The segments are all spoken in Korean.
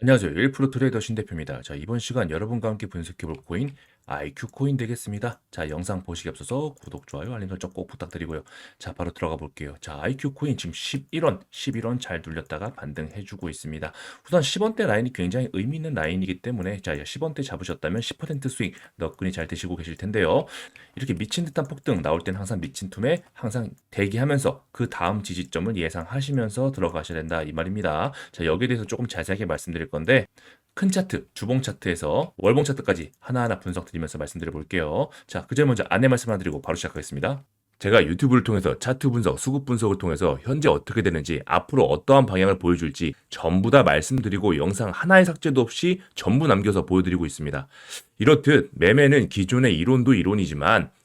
안녕하세요. 1% 트레이더 신 대표입니다. 자, 이번 시간 여러분과 함께 분석해 볼 코인 IQ 코인 되겠습니다. 자, 영상 보시기 앞서서 구독, 좋아요, 알림 설정 꼭 부탁드리고요. 자, 바로 들어가 볼게요. 자, IQ 코인 지금 11원, 11원 잘 눌렸다가 반등해주고 있습니다. 우선 10원대 라인이 굉장히 의미 있는 라인이기 때문에 자, 10원대 잡으셨다면 10% 수익 너끈히 잘 되시고 계실 텐데요. 이렇게 미친 듯한 폭등 나올 땐 항상 미친 툼에 항상 대기하면서 그 다음 지지점을 예상하시면서 들어가셔야 된다 이 말입니다. 자, 여기에 대해서 조금 자세하게 말씀드릴 건데 큰 차트, 주봉 차트에서 월봉 차트까지 하나하나 분석드리면서 말씀드려 볼게요. 자, 그 전에 먼저 안내 말씀 하나 드리고 바로 시작하겠습니다. 제가 유튜브를 통해서 차트 분석, 수급 분석을 통해서 현재 어떻게 되는지, 앞으로 어떠한 방향을 보여줄지 전부 다 말씀드리고 영상 하나의 삭제도 없이 전부 남겨서 보여드리고 있습니다. 이렇듯 매매는 기존의 이론도 이론이지만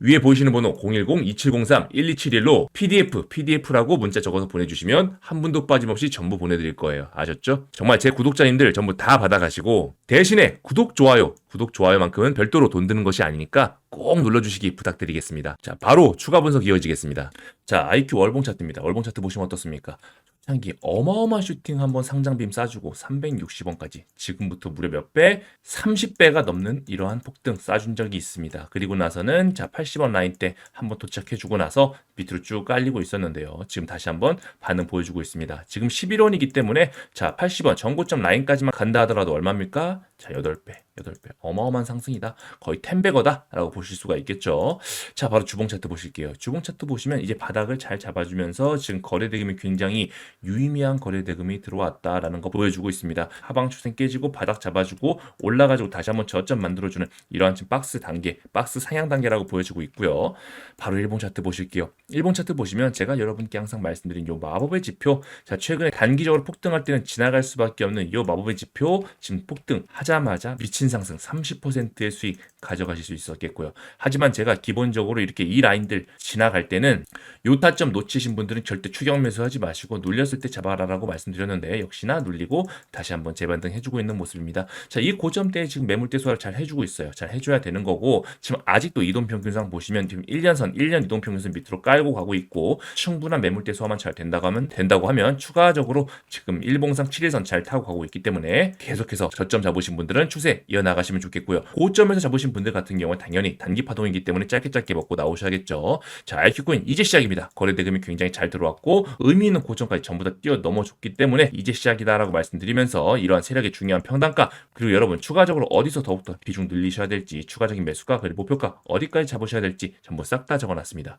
위에 보이시는 번호 010-2703-1271로 PDF, PDF라고 문자 적어서 보내주시면 한 분도 빠짐없이 전부 보내드릴 거예요. 아셨죠? 정말 제 구독자님들 전부 다 받아가시고 대신에 구독, 좋아요, 구독, 좋아요만큼은 별도로 돈 드는 것이 아니니까 꼭 눌러주시기 부탁드리겠습니다. 자, 바로 추가 분석 이어지겠습니다. 자, IQ 월봉 차트입니다. 월봉 차트 보시면 어떻습니까? 초창기 어마어마한 슈팅 한번 상장빔 쏴주고 360원까지 지금부터 무려 몇 배? 30배가 넘는 이러한 폭등 쏴준 적이 있습니다. 그리고 나서는 자 80원 라인 때 한번 도착해주고 나서 밑으로 쭉 깔리고 있었는데요. 지금 다시 한번 반응 보여주고 있습니다. 지금 11원이기 때문에 자 80원 전고점 라인까지만 간다 하더라도 얼마입니까? 자 8배, 8배 어마어마한 상승이다. 거의 10배거다 라고 보실 수가 있겠죠. 자 바로 주봉 차트 보실게요. 주봉 차트 보시면 이제 바닥을 잘 잡아주면서 지금 거래 대금이 굉장히 유의미한 거래 대금이 들어왔다라는 거 보여주고 있습니다. 하방 추세 깨지고 바닥 잡아주고 올라가지고 다시 한번 저점 만들어주는 이러한 지금 박스 단계, 박스 상향 단계라고 보여지고 있고요. 바로 일본 차트 보실게요. 일본 차트 보시면 제가 여러분께 항상 말씀드린 요 마법의 지표, 자 최근에 단기적으로 폭등할 때는 지나갈 수밖에 없는 요 마법의 지표 지금 폭등 하자마자 미친 상승 30%의 수익 가져가실 수 있었겠고요. 하지만 제가 기본적으로 이렇게 이 라인들 지나갈 때는 요 타점 놓치신 분들은 절대 추격 매수하지 마시고 눌렸을 때 잡아라라고 말씀드렸는데 역시나 눌리고 다시 한번 재반등 해주고 있는 모습입니다. 자, 이 고점대에 지금 매물대 소화를 잘 해주고 있어요. 잘 해줘야 되는 거고 지금 아직도 이동평균상 보시면 지금 1년선, 1년 이동평균선 밑으로 깔고 가고 있고 충분한 매물대 소화만 잘 된다고 하면 된다고 하면 추가적으로 지금 일봉상 7일선 잘 타고 가고 있기 때문에 계속해서 저점 잡으신 분들은 추세 이어나가시면 좋겠고요. 고점에서 잡으신 분들 같은 경우는 당연히 단기 파동이기 때문에 짧게 짧게 먹고 나오셔야겠죠. 자, IQ코인 이제 시작입니다. 거래 대금이 굉장히 잘 들어왔고 의미 있는 고점까지 전부 다 뛰어 넘어줬기 때문에 이제 시작이다라고 말씀드리면서 이러한 세력의 중요한 평단가 그리고 여러분 추가적으로 어디서 더욱더 비중 늘리셔야 될지 추가적인 매수가 그리고 목표가 어디까지 잡으셔야 될지 전부 싹 다 적어놨습니다.